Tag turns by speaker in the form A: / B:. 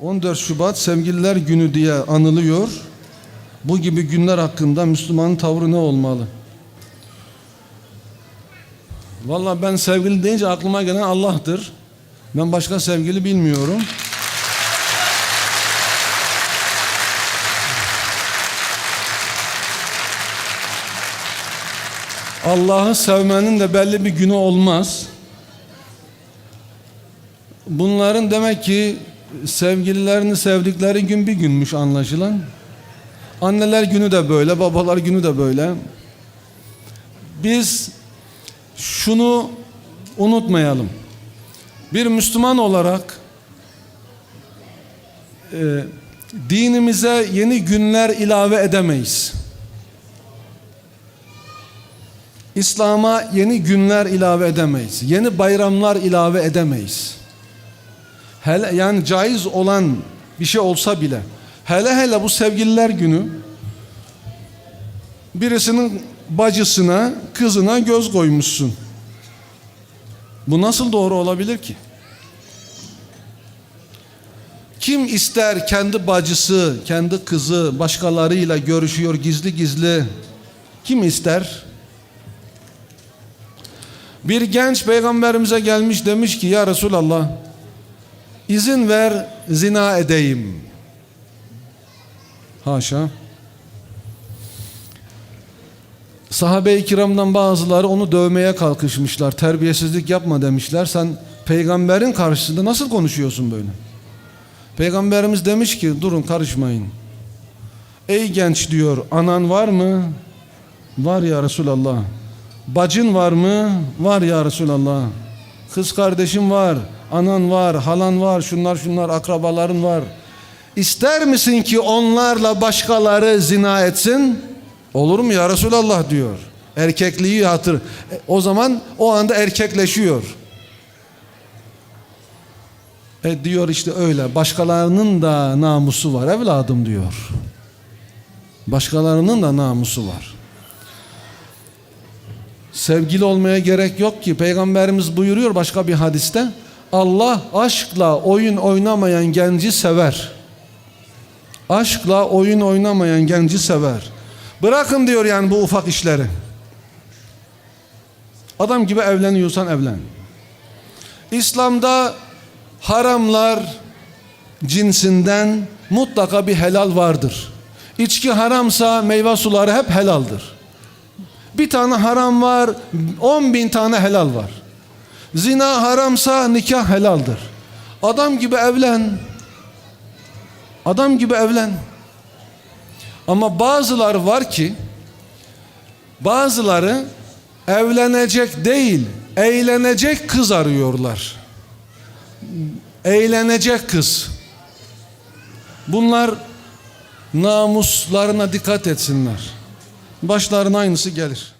A: 14 Şubat Sevgililer Günü diye anılıyor. Bu gibi günler hakkında Müslümanın tavrı ne olmalı? Vallahi ben sevgili deyince aklıma gelen Allah'tır. Ben başka sevgili bilmiyorum. Allah'ı sevmenin de belli bir günü olmaz. Bunların demek ki sevgililerini sevdikleri gün bir günmüş anlaşılan. Anneler günü de böyle, babalar günü de böyle. Biz şunu unutmayalım. Bir Müslüman olarak e, dinimize yeni günler ilave edemeyiz. İslam'a yeni günler ilave edemeyiz. Yeni bayramlar ilave edemeyiz. Hele yani caiz olan bir şey olsa bile hele hele bu sevgililer günü birisinin bacısına, kızına göz koymuşsun. Bu nasıl doğru olabilir ki? Kim ister kendi bacısı, kendi kızı başkalarıyla görüşüyor gizli gizli? Kim ister? Bir genç peygamberimize gelmiş demiş ki ya Resulallah izin ver zina edeyim. Haşa. Sahabe-i kiramdan bazıları onu dövmeye kalkışmışlar. Terbiyesizlik yapma demişler. Sen peygamberin karşısında nasıl konuşuyorsun böyle? Peygamberimiz demiş ki durun karışmayın. Ey genç diyor anan var mı? Var ya Resulallah. Bacın var mı? Var ya Resulallah. Kız kardeşim var, anan var, halan var, şunlar şunlar akrabaların var. İster misin ki onlarla başkaları zina etsin? Olur mu ya Resulallah diyor. Erkekliği hatır. E, O zaman o anda erkekleşiyor. E diyor işte öyle. Başkalarının da namusu var evladım diyor. Başkalarının da namusu var. Sevgili olmaya gerek yok ki. Peygamberimiz buyuruyor başka bir hadiste. Allah aşkla oyun oynamayan genci sever. Aşkla oyun oynamayan genci sever. Bırakın diyor yani bu ufak işleri. Adam gibi evleniyorsan evlen. İslam'da haramlar cinsinden mutlaka bir helal vardır. İçki haramsa meyve suları hep helaldir. Bir tane haram var, on bin tane helal var. Zina haramsa nikah helaldir. Adam gibi evlen. Adam gibi evlen. Ama bazılar var ki bazıları evlenecek değil, eğlenecek kız arıyorlar. Eğlenecek kız. Bunlar namuslarına dikkat etsinler. Başlarına aynısı gelir.